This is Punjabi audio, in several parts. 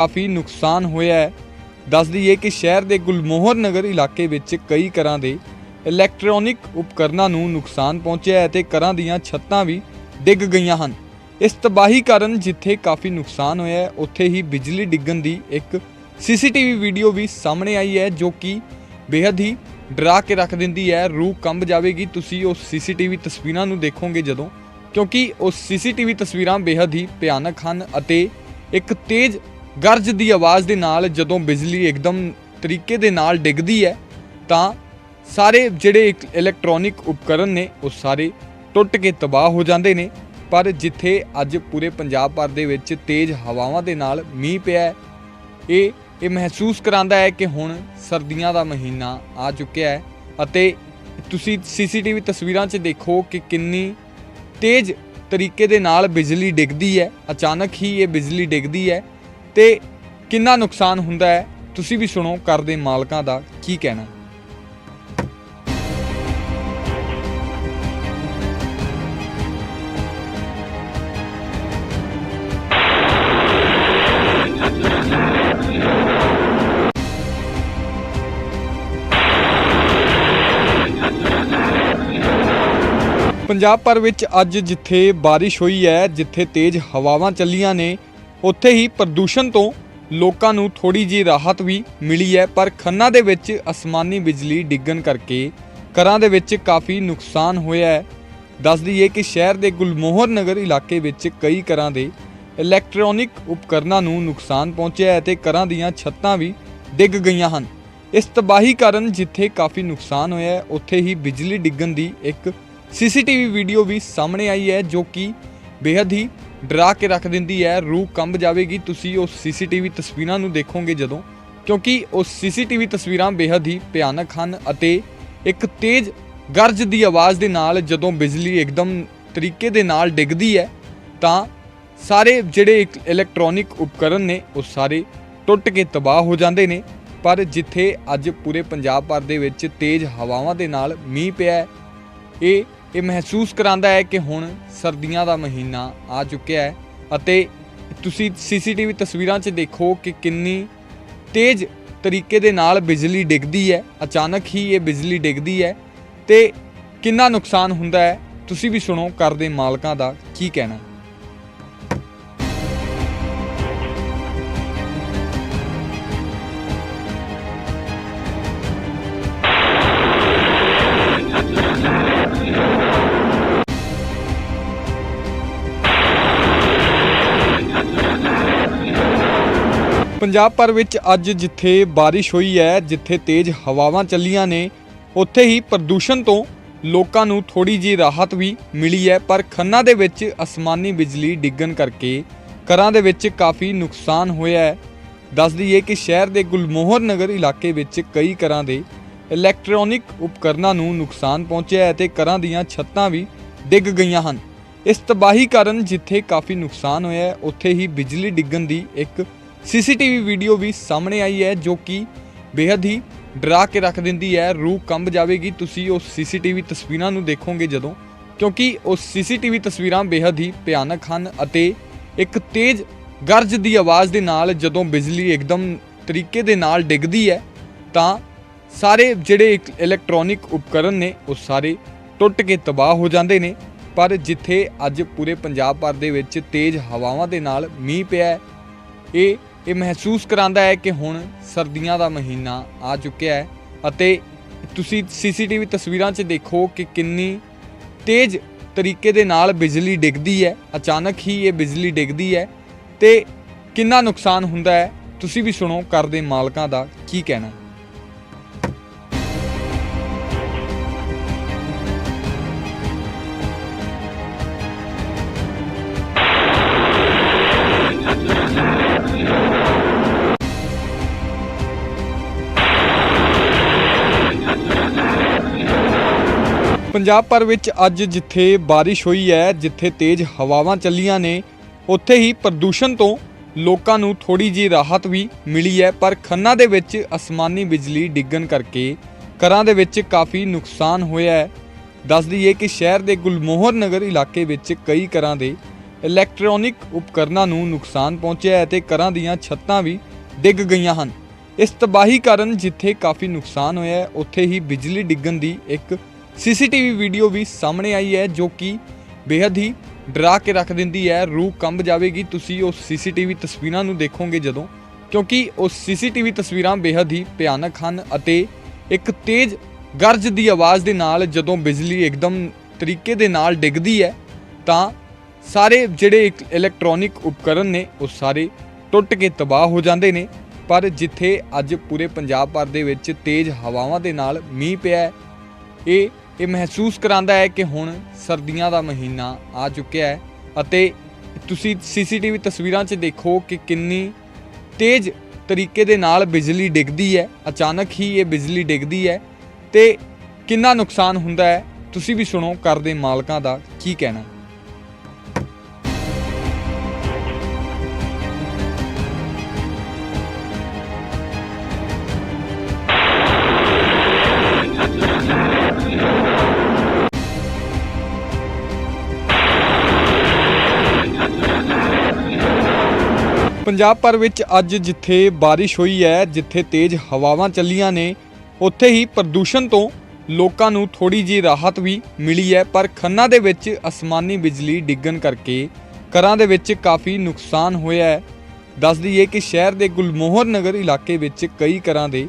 ਕਾਫੀ ਨੁਕਸਾਨ ਹੋਇਆ ਹੈ। ਦੱਸ ਦਈਏ ਕਿ ਸ਼ਹਿਰ ਦੇ ਗੁਲਮੋਹਰ ਨਗਰ ਇਲਾਕੇ ਵਿੱਚ ਕਈ ਘਰਾਂ ਦੇ ਇਲੈਕਟ੍ਰੋਨਿਕ ਉਪਕਰਨਾਂ ਨੂੰ ਨੁਕਸਾਨ ਪਹੁੰਚਿਆ ਹੈ ਤੇ ਘਰਾਂ ਦੀਆਂ ਛੱਤਾਂ ਵੀ ਡਿੱਗ ਗਈਆਂ ਹਨ। ਇਸ ਤਬਾਹੀ ਕਾਰਨ ਜਿੱਥੇ ਕਾਫੀ ਨੁਕਸਾਨ ਹੋਇਆ ਹੈ, ਉੱਥੇ ਹੀ ਬਿਜਲੀ ਡਿੱਗਣ ਦੀ ਇੱਕ ਸੀਸੀਟੀਵੀ ਵੀਡੀਓ ਵੀ ਸਾਹਮਣੇ ਆਈ ਹੈ, ਜੋ ਕਿ ਬੇਹੱਦ ਹੀ ਡਰਾ ਕੇ ਰੱਖ ਦਿੰਦੀ ਹੈ। ਰੂਹ ਕੰਬ ਜਾਵੇਗੀ। ਤੁਸੀਂ ਉਸ ਸੀਸੀਟੀਵੀ ਤਸਵੀਰਾਂ ਨੂੰ ਦੇਖੋਗੇ ਜਦੋਂ, ਕਿਉਂਕਿ ਉਸ ਸੀਸੀਟੀਵੀ ਤਸਵੀਰਾਂ ਬੇਹੱਦ ਹੀ ਭਿਆਨਕ ਹਨ ਅਤੇ ਇੱਕ ਤੇਜ਼ ਗਰਜ ਦੀ ਆਵਾਜ਼ ਦੇ ਨਾਲ ਜਦੋਂ ਬਿਜਲੀ ਇੱਕਦਮ ਤਰੀਕੇ ਦੇ ਨਾਲ ਡਿੱਗਦੀ ਹੈ, ਤਾਂ ਸਾਰੇ ਜਿਹੜੇ ਇੱਕ ਇਲੈਕਟ੍ਰੋਨਿਕ ਉਪਕਰਨ ਨੇ, ਉਹ ਸਾਰੇ ਟੁੱਟ ਕੇ ਤਬਾਹ ਹੋ ਜਾਂਦੇ ਨੇ। ਪਰ ਜਿੱਥੇ ਅੱਜ ਪੂਰੇ ਪੰਜਾਬ ਭਰ ਦੇ ਵਿੱਚ ਤੇਜ਼ ਹਵਾਵਾਂ ਦੇ ਨਾਲ ਮੀਂਹ ਪਿਆ ਹੈ, ਇਹ ਇਹ ਮਹਿਸੂਸ ਕਰਾਂਦਾ ਹੈ ਕਿ ਹੁਣ ਸਰਦੀਆਂ ਦਾ ਮਹੀਨਾ ਆ ਚੁੱਕਿਆ ਹੈ ਅਤੇ ਤੁਸੀਂ ਸੀਸੀਟੀਵੀ ਤਸਵੀਰਾਂ 'ਚ ਦੇਖੋ ਕਿ ਕਿੰਨੀ ਤੇਜ਼ ਤਰੀਕੇ ਦੇ ਨਾਲ ਬਿਜਲੀ ਡਿੱਗਦੀ ਹੈ। ਅਚਾਨਕ ਹੀ ਇਹ ਬਿਜਲੀ ਡਿੱਗਦੀ ਹੈ ਤੇ ਕਿੰਨਾ ਨੁਕਸਾਨ ਹੁੰਦਾ ਹੈ, ਤੁਸੀਂ ਵੀ ਸੁਣੋ ਘਰ ਦੇ ਮਾਲਕਾਂ ਦਾ ਕੀ ਕਹਿਣਾ। ਪੰਜਾਬ ਭਰ ਵਿੱਚ ਅੱਜ ਜਿੱਥੇ ਬਾਰਿਸ਼ ਹੋਈ ਹੈ, ਜਿੱਥੇ ਤੇਜ਼ ਹਵਾਵਾਂ ਚੱਲੀਆਂ ਨੇ ਉੱਥੇ ਹੀ ਪ੍ਰਦੂਸ਼ਣ ਤੋਂ ਲੋਕਾਂ ਨੂੰ ਥੋੜੀ ਜੀ ਰਾਹਤ ਵੀ ਮਿਲੀ ਹੈ, ਪਰ ਖੰਨਾ ਦੇ ਵਿੱਚ ਅਸਮਾਨੀ ਬਿਜਲੀ ਡਿੱਗਣ ਕਰਕੇ ਘਰਾਂ ਦੇ ਵਿੱਚ ਕਾਫੀ ਨੁਕਸਾਨ ਹੋਇਆ ਹੈ। ਦੱਸ ਦਈਏ ਕਿ ਸ਼ਹਿਰ ਦੇ ਗੁਲਮੋਹਰ ਨਗਰ ਇਲਾਕੇ ਵਿੱਚ ਕਈ ਘਰਾਂ ਦੇ ਇਲੈਕਟ੍ਰੋਨਿਕ ਉਪਕਰਨਾਂ ਨੂੰ ਨੁਕਸਾਨ ਪਹੁੰਚਿਆ ਹੈ ਤੇ ਘਰਾਂ ਦੀਆਂ ਛੱਤਾਂ ਵੀ ਡਿੱਗ ਗਈਆਂ ਹਨ। ਇਸ ਤਬਾਹੀ ਕਾਰਨ ਜਿੱਥੇ ਕਾਫੀ ਨੁਕਸਾਨ ਹੋਇਆ ਹੈ, ਉੱਥੇ ਹੀ ਬਿਜਲੀ ਡਿੱਗਣ ਦੀ ਇੱਕ ਸੀਸੀਟੀਵੀ ਵੀਡੀਓ ਵੀ ਸਾਹਮਣੇ ਆਈ ਹੈ, ਜੋ ਕਿ ਬੇहद ਹੀ ਡਰਾ ਕੇ ਰੱਖ ਦਿੰਦੀ ਹੈ, ਰੂਹ ਕੰਬ ਜਾਵੇਗੀ। ਤੁਸੀਂ ਉਸ ਸੀਸੀਟੀਵੀ ਤਸਵੀਰਾਂ ਨੂੰ ਦੇਖੋਗੇ ਜਦੋਂ, ਕਿਉਂਕਿ ਉਸ ਸੀਸੀਟੀਵੀ ਤਸਵੀਰਾਂ ਬੇहद ਹੀ ਭਿਆਨਕ ਹਨ ਅਤੇ ਇੱਕ ਤੇਜ਼ ਗਰਜ ਦੀ ਆਵਾਜ਼ ਦੇ ਨਾਲ ਜਦੋਂ ਬਿਜਲੀ ਇੱਕਦਮ ਤਰੀਕੇ ਦੇ ਨਾਲ ਡਿੱਗਦੀ ਹੈ, ਤਾਂ ਸਾਰੇ ਜਿਹੜੇ ਇੱਕ ਇਲੈਕਟ੍ਰੋਨਿਕ ਉਪਕਰਨ ਨੇ, ਉਹ ਸਾਰੇ ਟੁੱਟ ਕੇ ਤਬਾਹ ਹੋ ਜਾਂਦੇ ਨੇ। ਪਰ ਜਿੱਥੇ ਅੱਜ ਪੂਰੇ ਪੰਜਾਬ ਭਰ ਦੇ ਵਿੱਚ ਤੇਜ਼ ਹਵਾਵਾਂ ਦੇ ਨਾਲ ਮੀਂਹ ਪਿਆ ਇਹ ਇਹ ਮਹਿਸੂਸ ਕਰਾਂਦਾ ਹੈ ਕਿ ਹੁਣ ਸਰਦੀਆਂ ਦਾ ਮਹੀਨਾ ਆ ਚੁੱਕਿਆ ਹੈ ਅਤੇ ਤੁਸੀਂ ਸੀਸੀਟੀਵੀ ਤਸਵੀਰਾਂ 'ਚ ਦੇਖੋ ਕਿ ਕਿੰਨੀ ਤੇਜ਼ ਤਰੀਕੇ ਦੇ ਨਾਲ ਬਿਜਲੀ ਡਿੱਗਦੀ ਹੈ, ਅਚਾਨਕ ਹੀ ਇਹ ਬਿਜਲੀ ਡਿੱਗਦੀ ਹੈ ਤੇ ਕਿੰਨਾ ਨੁਕਸਾਨ ਹੁੰਦਾ ਹੈ, ਤੁਸੀਂ ਵੀ ਸੁਣੋ ਘਰ ਦੇ ਮਾਲਕਾਂ ਦਾ ਕੀ ਕਹਿਣਾ ਪੰਜਾਬ ਭਰ ਵਿੱਚ ਅੱਜ ਜਿੱਥੇ ਬਾਰਿਸ਼ ਹੋਈ ਹੈ, ਜਿੱਥੇ ਤੇਜ਼ ਹਵਾਵਾਂ ਚੱਲੀਆਂ ਨੇ, ਉੱਥੇ ਹੀ ਪ੍ਰਦੂਸ਼ਣ ਤੋਂ ਲੋਕਾਂ ਨੂੰ ਥੋੜੀ ਜੀ ਰਾਹਤ ਵੀ ਮਿਲੀ ਹੈ, ਪਰ ਖੰਨਾ ਦੇ ਵਿੱਚ ਅਸਮਾਨੀ ਬਿਜਲੀ ਡਿੱਗਣ ਕਰਕੇ ਘਰਾਂ ਦੇ ਵਿੱਚ ਕਾਫੀ ਨੁਕਸਾਨ ਹੋਇਆ ਹੈ। ਦੱਸ ਦਈਏ ਕਿ ਸ਼ਹਿਰ ਦੇ ਗੁਲਮੋਹਰ ਨਗਰ ਇਲਾਕੇ ਵਿੱਚ ਕਈ ਘਰਾਂ ਦੇ ਇਲੈਕਟ੍ਰੋਨਿਕ ਉਪਕਰਨਾਂ ਨੂੰ ਨੁਕਸਾਨ ਪਹੁੰਚਿਆ ਹੈ ਤੇ ਘਰਾਂ ਦੀਆਂ ਛੱਤਾਂ ਵੀ ਡਿੱਗ ਗਈਆਂ ਹਨ। ਇਸ ਤਬਾਹੀ ਕਾਰਨ ਜਿੱਥੇ ਕਾਫੀ ਨੁਕਸਾਨ ਹੋਇਆ ਹੈ, ਉੱਥੇ ਹੀ ਬਿਜਲੀ ਡਿੱਗਣ ਦੀ ਇੱਕ ਸੀਸੀਟੀਵੀ ਵੀਡੀਓ ਵੀ ਸਾਹਮਣੇ ਆਈ ਹੈ ਜੋ ਕਿ ਬੇहद ਹੀ ਡਰਾ ਕੇ ਰੱਖ ਦਿੰਦੀ ਹੈ, ਰੂਹ ਕੰਬ ਜਾਵੇਗੀ। ਤੁਸੀਂ ਉਸ ਸੀਸੀਟੀਵੀ ਤਸਵੀਰਾਂ ਨੂੰ ਦੇਖੋਗੇ ਜਦੋਂ, ਕਿਉਂਕਿ ਉਹ ਸੀਸੀਟੀਵੀ ਤਸਵੀਰਾਂ ਬੇहद ਹੀ ਭਿਆਨਕ ਹਨ ਅਤੇ ਇੱਕ ਤੇਜ਼ ਗਰਜ ਦੀ ਆਵਾਜ਼ ਦੇ ਨਾਲ ਜਦੋਂ ਬਿਜਲੀ ਇੱਕਦਮ ਤਰੀਕੇ ਦੇ ਨਾਲ ਡਿੱਗਦੀ ਹੈ, ਤਾਂ ਸਾਰੇ ਜਿਹੜੇ ਇਲੈਕਟ੍ਰੋਨਿਕ ਉਪਕਰਨ ਨੇ, ਉਹ ਸਾਰੇ ਟੁੱਟ ਕੇ ਤਬਾਹ ਹੋ ਜਾਂਦੇ ਨੇ। ਪਰ ਜਿੱਥੇ ਅੱਜ ਪੂਰੇ ਪੰਜਾਬ ਭਰ ਦੇ ਵਿੱਚ ਤੇਜ਼ ਹਵਾਵਾਂ ਦੇ ਨਾਲ ਮੀਂਹ ਪਿਆ ਇਹ ਇਹ ਮਹਿਸੂਸ ਕਰਾਂਦਾ ਹੈ ਕਿ ਹੁਣ ਸਰਦੀਆਂ ਦਾ ਮਹੀਨਾ ਆ ਚੁੱਕਿਆ ਹੈ ਅਤੇ ਤੁਸੀਂ ਸੀਸੀਟੀਵੀ ਤਸਵੀਰਾਂ 'ਚ ਦੇਖੋ ਕਿ ਕਿੰਨੀ ਤੇਜ਼ ਤਰੀਕੇ ਦੇ ਨਾਲ ਬਿਜਲੀ ਡਿੱਗਦੀ ਹੈ, ਅਚਾਨਕ ਹੀ ਇਹ ਬਿਜਲੀ ਡਿੱਗਦੀ ਹੈ ਤੇ ਕਿੰਨਾ ਨੁਕਸਾਨ ਹੁੰਦਾ ਹੈ, ਤੁਸੀਂ ਵੀ ਸੁਣੋ ਘਰ ਦੇ ਮਾਲਕਾਂ ਦਾ ਕੀ ਕਹਿਣਾ ਪੰਜਾਬ ਭਰ ਵਿੱਚ ਅੱਜ ਜਿੱਥੇ ਬਾਰਿਸ਼ ਹੋਈ ਹੈ, ਜਿੱਥੇ ਤੇਜ਼ ਹਵਾਵਾਂ ਚੱਲੀਆਂ ਨੇ, ਉੱਥੇ ਹੀ ਪ੍ਰਦੂਸ਼ਣ ਤੋਂ ਲੋਕਾਂ ਨੂੰ ਥੋੜੀ ਜੀ ਰਾਹਤ ਵੀ ਮਿਲੀ ਹੈ, ਪਰ ਖੰਨਾ ਦੇ ਵਿੱਚ ਅਸਮਾਨੀ ਬਿਜਲੀ ਡਿੱਗਣ ਕਰਕੇ ਘਰਾਂ ਦੇ ਵਿੱਚ ਕਾਫੀ ਨੁਕਸਾਨ ਹੋਇਆ ਹੈ। ਦੱਸ ਦਈਏ ਕਿ ਸ਼ਹਿਰ ਦੇ ਗੁਲਮੋਹਰ ਨਗਰ ਇਲਾਕੇ ਵਿੱਚ ਕਈ ਘਰਾਂ ਦੇ ਇਲੈਕਟ੍ਰੋਨਿਕ ਉਪਕਰਨਾਂ ਨੂੰ ਨੁਕਸਾਨ ਪਹੁੰਚਿਆ ਹੈ ਤੇ ਘਰਾਂ ਦੀਆਂ ਛੱਤਾਂ ਵੀ ਡਿੱਗ ਗਈਆਂ ਹਨ। ਇਸ ਤਬਾਹੀ ਕਾਰਨ ਜਿੱਥੇ ਕਾਫੀ ਨੁਕਸਾਨ ਹੋਇਆ ਹੈ, ਉੱਥੇ ਹੀ ਬਿਜਲੀ ਡਿੱਗਣ ਦੀ ਇੱਕ ਸੀਸੀਟੀਵੀ ਵੀਡੀਓ ਵੀ ਸਾਹਮਣੇ ਆਈ ਹੈ ਜੋ ਕਿ ਬੇहद ਹੀ ਡਰਾ ਕੇ ਰੱਖ ਦਿੰਦੀ ਹੈ, ਰੂਹ ਕੰਬ ਜਾਵੇਗੀ। ਤੁਸੀਂ ਉਸ ਸੀਸੀਟੀਵੀ ਤਸਵੀਰਾਂ ਨੂੰ ਦੇਖੋਗੇ ਜਦੋਂ, ਕਿਉਂਕਿ ਉਸ ਸੀਸੀਟੀਵੀ ਤਸਵੀਰਾਂ ਬੇहद ਹੀ ਭਿਆਨਕ ਹਨ ਅਤੇ ਇੱਕ ਤੇਜ਼ ਗਰਜ ਦੀ ਆਵਾਜ਼ ਦੇ ਨਾਲ ਜਦੋਂ ਬਿਜਲੀ ਇੱਕਦਮ ਤਰੀਕੇ ਦੇ ਨਾਲ ਡਿੱਗਦੀ ਹੈ, ਤਾਂ ਸਾਰੇ ਜਿਹੜੇ ਇਲੈਕਟ੍ਰੋਨਿਕ ਉਪਕਰਨ ਨੇ, ਉਹ ਸਾਰੇ ਟੁੱਟ ਕੇ ਤਬਾਹ ਹੋ ਜਾਂਦੇ ਨੇ। ਪਰ ਜਿੱਥੇ ਅੱਜ ਪੂਰੇ ਪੰਜਾਬ ਭਰ ਦੇ ਵਿੱਚ ਤੇਜ਼ ਹਵਾਵਾਂ ਦੇ ਨਾਲ ਮੀਂਹ ਪਿਆ ਹੈ ਇਹ ਇਹ ਮਹਿਸੂਸ ਕਰਾਂਦਾ ਹੈ ਕਿ ਹੁਣ ਸਰਦੀਆਂ ਦਾ ਮਹੀਨਾ ਆ ਚੁੱਕਿਆ ਹੈ ਅਤੇ ਤੁਸੀਂ ਸੀਸੀਟੀਵੀ ਤਸਵੀਰਾਂ 'ਚ ਦੇਖੋ ਕਿ ਕਿੰਨੀ ਤੇਜ਼ ਤਰੀਕੇ ਦੇ ਨਾਲ ਬਿਜਲੀ ਡਿੱਗਦੀ ਹੈ, ਅਚਾਨਕ ਹੀ ਇਹ ਬਿਜਲੀ ਡਿੱਗਦੀ ਹੈ ਤੇ ਕਿੰਨਾ ਨੁਕਸਾਨ ਹੁੰਦਾ ਹੈ, ਤੁਸੀਂ ਵੀ ਸੁਣੋ ਘਰ ਦੇ ਮਾਲਕਾਂ ਦਾ ਕੀ ਕਹਿਣਾ। ਪੰਜਾਬ ਭਰ ਵਿੱਚ ਅੱਜ ਜਿੱਥੇ ਬਾਰਿਸ਼ ਹੋਈ ਹੈ, ਜਿੱਥੇ ਤੇਜ਼ ਹਵਾਵਾਂ ਚੱਲੀਆਂ ਨੇ, ਉੱਥੇ ਹੀ ਪ੍ਰਦੂਸ਼ਣ ਤੋਂ ਲੋਕਾਂ ਨੂੰ ਥੋੜੀ ਜਿਹੀ ਰਾਹਤ ਵੀ ਮਿਲੀ ਹੈ, ਪਰ ਖੰਨਾ ਦੇ ਵਿੱਚ ਅਸਮਾਨੀ ਬਿਜਲੀ ਡਿੱਗਣ ਕਰਕੇ ਘਰਾਂ ਦੇ ਵਿੱਚ ਕਾਫੀ ਨੁਕਸਾਨ ਹੋਇਆ ਹੈ। ਦੱਸ ਦਈਏ ਕਿ ਸ਼ਹਿਰ ਦੇ ਗੁਲਮੋਹਰ ਨਗਰ ਇਲਾਕੇ ਵਿੱਚ ਕਈ ਘਰਾਂ ਦੇ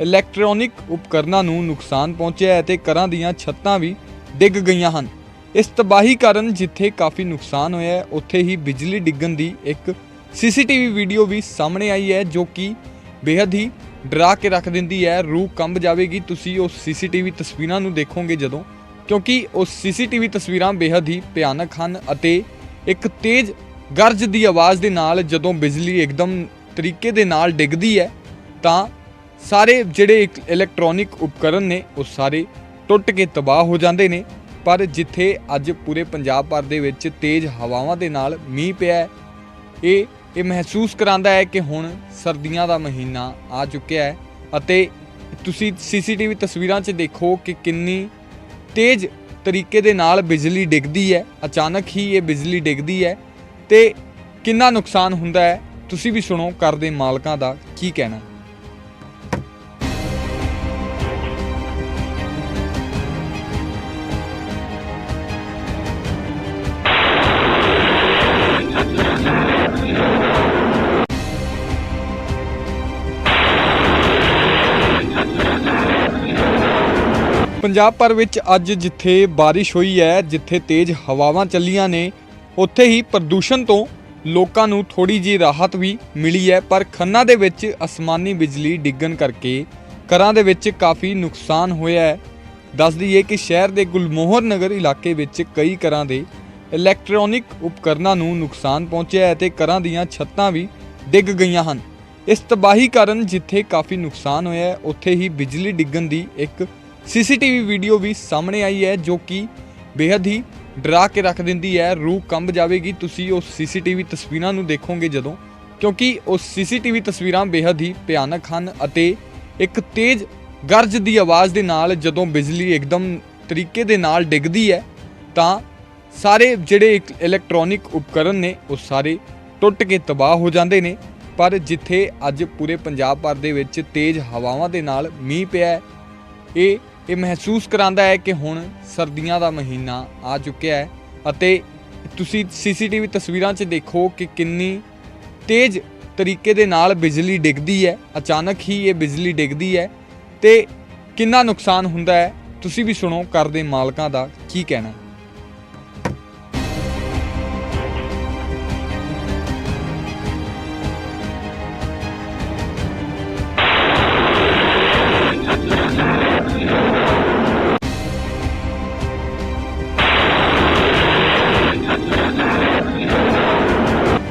ਇਲੈਕਟ੍ਰੋਨਿਕ ਉਪਕਰਨਾਂ ਨੂੰ ਨੁਕਸਾਨ ਪਹੁੰਚਿਆ ਹੈ ਤੇ ਘਰਾਂ ਦੀਆਂ ਛੱਤਾਂ ਵੀ ਡਿੱਗ ਗਈਆਂ ਹਨ। ਇਸ ਤਬਾਹੀ ਕਾਰਨ ਜਿੱਥੇ ਕਾਫੀ ਨੁਕਸਾਨ ਹੋਇਆ ਹੈ, ਉੱਥੇ ਹੀ ਬਿਜਲੀ ਡਿੱਗਣ ਦੀ ਇੱਕ ਸੀਸੀਟੀਵੀ ਵੀਡੀਓ ਵੀ ਸਾਹਮਣੇ ਆਈ ਹੈ ਜੋ ਕਿ ਬੇਹੱਦ ਹੀ ਡਰਾ ਕੇ ਰੱਖ ਦਿੰਦੀ ਹੈ, ਰੂਹ ਕੰਬ ਜਾਵੇਗੀ। ਤੁਸੀਂ ਉਸ ਸੀਸੀਟੀਵੀ ਤਸਵੀਰਾਂ ਨੂੰ ਦੇਖੋਗੇ ਜਦੋਂ, ਕਿਉਂਕਿ ਉਸ ਸੀਸੀਟੀਵੀ ਤਸਵੀਰਾਂ ਬੇਹੱਦ ਹੀ ਭਿਆਨਕ ਹਨ ਅਤੇ ਇੱਕ ਤੇਜ਼ ਗਰਜ ਦੀ ਆਵਾਜ਼ ਦੇ ਨਾਲ ਜਦੋਂ ਬਿਜਲੀ ਇੱਕਦਮ ਤਰੀਕੇ ਦੇ ਨਾਲ ਡਿੱਗਦੀ ਹੈ, ਤਾਂ ਸਾਰੇ ਜਿਹੜੇ ਇਲੈਕਟ੍ਰੋਨਿਕ ਉਪਕਰਨ ਨੇ, ਉਹ ਸਾਰੇ ਟੁੱਟ ਕੇ ਤਬਾਹ ਹੋ ਜਾਂਦੇ ਨੇ। ਪਰ ਜਿੱਥੇ ਅੱਜ ਪੂਰੇ ਪੰਜਾਬ ਭਰ ਦੇ ਵਿੱਚ ਤੇਜ਼ ਹਵਾਵਾਂ ਦੇ ਨਾਲ ਮੀਂਹ ਪਿਆ ਇਹ ਇਹ ਮਹਿਸੂਸ ਕਰਾਂਦਾ ਹੈ ਕਿ ਹੁਣ ਸਰਦੀਆਂ ਦਾ ਮਹੀਨਾ ਆ ਚੁੱਕਿਆ ਹੈ ਅਤੇ ਤੁਸੀਂ ਸੀਸੀਟੀਵੀ ਤਸਵੀਰਾਂ 'ਚ ਦੇਖੋ ਕਿ ਕਿੰਨੀ ਤੇਜ਼ ਤਰੀਕੇ ਦੇ ਨਾਲ ਬਿਜਲੀ ਡਿੱਗਦੀ ਹੈ, ਅਚਾਨਕ ਹੀ ਇਹ ਬਿਜਲੀ ਡਿੱਗਦੀ ਹੈ ਤੇ ਕਿੰਨਾ ਨੁਕਸਾਨ ਹੁੰਦਾ ਹੈ, ਤੁਸੀਂ ਵੀ ਸੁਣੋ ਘਰ ਦੇ ਮਾਲਕਾਂ ਦਾ ਕੀ ਕਹਿਣਾ। ਪੰਜਾਬ ਭਰ ਵਿੱਚ ਅੱਜ ਜਿੱਥੇ ਬਾਰਿਸ਼ ਹੋਈ ਹੈ, ਜਿੱਥੇ ਤੇਜ਼ ਹਵਾਵਾਂ ਚੱਲੀਆਂ ਨੇ, ਉੱਥੇ ਹੀ ਪ੍ਰਦੂਸ਼ਣ ਤੋਂ ਲੋਕਾਂ ਨੂੰ ਥੋੜੀ ਜਿਹੀ ਰਾਹਤ ਵੀ ਮਿਲੀ ਹੈ, ਪਰ ਖੰਨਾ ਦੇ ਵਿੱਚ ਅਸਮਾਨੀ ਬਿਜਲੀ ਡਿੱਗਣ ਕਰਕੇ ਘਰਾਂ ਦੇ ਵਿੱਚ ਕਾਫੀ ਨੁਕਸਾਨ ਹੋਇਆ ਹੈ। ਦੱਸ ਦਈਏ ਕਿ ਸ਼ਹਿਰ ਦੇ ਗੁਲਮੋਹਰ ਨਗਰ ਇਲਾਕੇ ਵਿੱਚ ਕਈ ਘਰਾਂ ਦੇ ਇਲੈਕਟ੍ਰੋਨਿਕ ਉਪਕਰਨਾਂ ਨੂੰ ਨੁਕਸਾਨ ਪਹੁੰਚਿਆ ਹੈ ਤੇ ਘਰਾਂ ਦੀਆਂ ਛੱਤਾਂ ਵੀ ਡਿੱਗ ਗਈਆਂ ਹਨ। ਇਸ ਤਬਾਹੀ ਕਾਰਨ ਜਿੱਥੇ ਕਾਫੀ ਨੁਕਸਾਨ ਹੋਇਆ ਹੈ, ਉੱਥੇ ਹੀ ਬਿਜਲੀ ਡਿੱਗਣ ਦੀ ਇੱਕ ਸੀਸੀਟੀਵੀ ਵੀਡੀਓ ਵੀ ਸਾਹਮਣੇ ਆਈ ਹੈ ਜੋ ਕਿ ਬੇहद ਹੀ ਡਰਾ ਕੇ ਰੱਖ ਦਿੰਦੀ ਹੈ, ਰੂਹ ਕੰਬ ਜਾਵੇਗੀ। ਤੁਸੀਂ ਉਸ ਸੀਸੀਟੀਵੀ ਤਸਵੀਰਾਂ ਨੂੰ ਦੇਖੋਗੇ ਜਦੋਂ, ਕਿਉਂਕਿ ਉਸ ਸੀਸੀਟੀਵੀ ਤਸਵੀਰਾਂ ਬੇहद ਹੀ ਭਿਆਨਕ ਹਨ ਅਤੇ ਇੱਕ ਤੇਜ਼ ਗਰਜ ਦੀ ਆਵਾਜ਼ ਦੇ ਨਾਲ ਜਦੋਂ ਬਿਜਲੀ ਇੱਕਦਮ ਤਰੀਕੇ ਦੇ ਨਾਲ ਡਿੱਗਦੀ ਹੈ, ਤਾਂ ਸਾਰੇ ਜਿਹੜੇ ਇਲੈਕਟ੍ਰੋਨਿਕ ਉਪਕਰਨ ਨੇ, ਉਹ ਸਾਰੇ ਟੁੱਟ ਕੇ ਤਬਾਹ ਹੋ ਜਾਂਦੇ ਨੇ। ਪਰ ਜਿੱਥੇ ਅੱਜ ਪੂਰੇ ਪੰਜਾਬ ਭਰ ਦੇ ਵਿੱਚ ਤੇਜ਼ ਹਵਾਵਾਂ ਦੇ ਨਾਲ ਮੀਂਹ ਪਿਆ ਇਹ ਇਹ ਮਹਿਸੂਸ ਕਰਾਂਦਾ ਹੈ ਕਿ ਹੁਣ ਸਰਦੀਆਂ ਦਾ ਮਹੀਨਾ ਆ ਚੁੱਕਿਆ ਹੈ ਅਤੇ ਤੁਸੀਂ ਸੀਸੀਟੀਵੀ ਤਸਵੀਰਾਂ 'ਚ ਦੇਖੋ ਕਿ ਕਿੰਨੀ ਤੇਜ਼ ਤਰੀਕੇ ਦੇ ਨਾਲ ਬਿਜਲੀ ਡਿੱਗਦੀ ਹੈ, ਅਚਾਨਕ ਹੀ ਇਹ ਬਿਜਲੀ ਡਿੱਗਦੀ ਹੈ ਤੇ ਕਿੰਨਾ ਨੁਕਸਾਨ ਹੁੰਦਾ ਹੈ, ਤੁਸੀਂ ਵੀ ਸੁਣੋ ਘਰ ਦੇ ਮਾਲਕਾਂ ਦਾ ਕੀ ਕਹਿਣਾ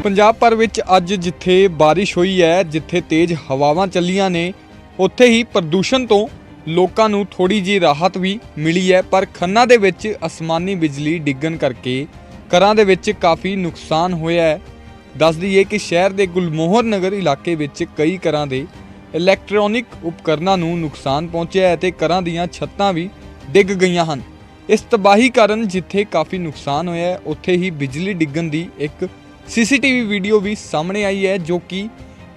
ਪੰਜਾਬ ਭਰ ਵਿੱਚ ਅੱਜ ਜਿੱਥੇ ਬਾਰਿਸ਼ ਹੋਈ ਹੈ, ਜਿੱਥੇ ਤੇਜ਼ ਹਵਾਵਾਂ ਚੱਲੀਆਂ ਨੇ, ਉੱਥੇ ਹੀ ਪ੍ਰਦੂਸ਼ਣ ਤੋਂ ਲੋਕਾਂ ਨੂੰ ਥੋੜੀ ਜਿਹੀ ਰਾਹਤ ਵੀ ਮਿਲੀ ਹੈ, ਪਰ ਖੰਨਾ ਦੇ ਵਿੱਚ ਅਸਮਾਨੀ ਬਿਜਲੀ ਡਿੱਗਣ ਕਰਕੇ ਘਰਾਂ ਦੇ ਵਿੱਚ ਕਾਫੀ ਨੁਕਸਾਨ ਹੋਇਆ ਹੈ। ਦੱਸ ਦਈਏ ਕਿ ਸ਼ਹਿਰ ਦੇ ਗੁਲਮੋਹਰ ਨਗਰ ਇਲਾਕੇ ਵਿੱਚ ਕਈ ਘਰਾਂ ਦੇ ਇਲੈਕਟ੍ਰੋਨਿਕ ਉਪਕਰਨਾਂ ਨੂੰ ਨੁਕਸਾਨ ਪਹੁੰਚਿਆ ਹੈ ਤੇ ਘਰਾਂ ਦੀਆਂ ਛੱਤਾਂ ਵੀ ਡਿੱਗ ਗਈਆਂ ਹਨ। ਇਸ ਤਬਾਹੀ ਕਾਰਨ ਜਿੱਥੇ ਕਾਫੀ ਨੁਕਸਾਨ ਹੋਇਆ ਹੈ, ਉੱਥੇ ਹੀ ਬਿਜਲੀ ਡਿੱਗਣ ਦੀ ਇੱਕ ਸੀਸੀਟੀਵੀ ਵੀਡੀਓ ਵੀ ਸਾਹਮਣੇ ਆਈ ਹੈ ਜੋ ਕਿ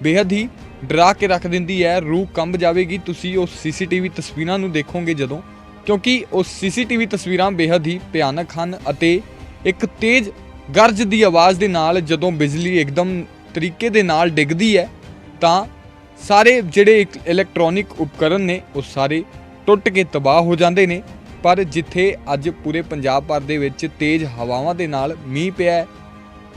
ਬੇहद ਹੀ ਡਰਾ ਕੇ ਰੱਖ ਦਿੰਦੀ ਹੈ, ਰੂਹ ਕੰਬ ਜਾਵੇਗੀ। ਤੁਸੀਂ ਉਸ ਸੀਸੀਟੀਵੀ ਤਸਵੀਰਾਂ ਨੂੰ ਦੇਖੋਗੇ ਜਦੋਂ, ਕਿਉਂਕਿ ਉਸ ਸੀਸੀਟੀਵੀ ਤਸਵੀਰਾਂ ਬੇहद ਹੀ ਭਿਆਨਕ ਹਨ ਅਤੇ ਇੱਕ ਤੇਜ਼ ਗਰਜ ਦੀ ਆਵਾਜ਼ ਦੇ ਨਾਲ ਜਦੋਂ ਬਿਜਲੀ ਇੱਕਦਮ ਤਰੀਕੇ ਦੇ ਨਾਲ ਡਿੱਗਦੀ ਹੈ, ਤਾਂ ਸਾਰੇ ਜਿਹੜੇ ਇਲੈਕਟ੍ਰੋਨਿਕ ਉਪਕਰਨ ਨੇ, ਉਹ ਸਾਰੇ ਟੁੱਟ ਕੇ ਤਬਾਹ ਹੋ ਜਾਂਦੇ ਨੇ। ਪਰ ਜਿੱਥੇ ਅੱਜ ਪੂਰੇ ਪੰਜਾਬ ਭਰ ਦੇ ਵਿੱਚ ਤੇਜ਼ ਹਵਾਵਾਂ ਦੇ ਨਾਲ ਮੀਂਹ ਪਿਆ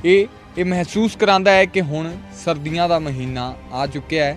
ਇਹ ਇਹ ਮਹਿਸੂਸ ਕਰਾਂਦਾ ਹੈ ਕਿ ਹੁਣ ਸਰਦੀਆਂ ਦਾ ਮਹੀਨਾ ਆ ਚੁੱਕਿਆ ਹੈ।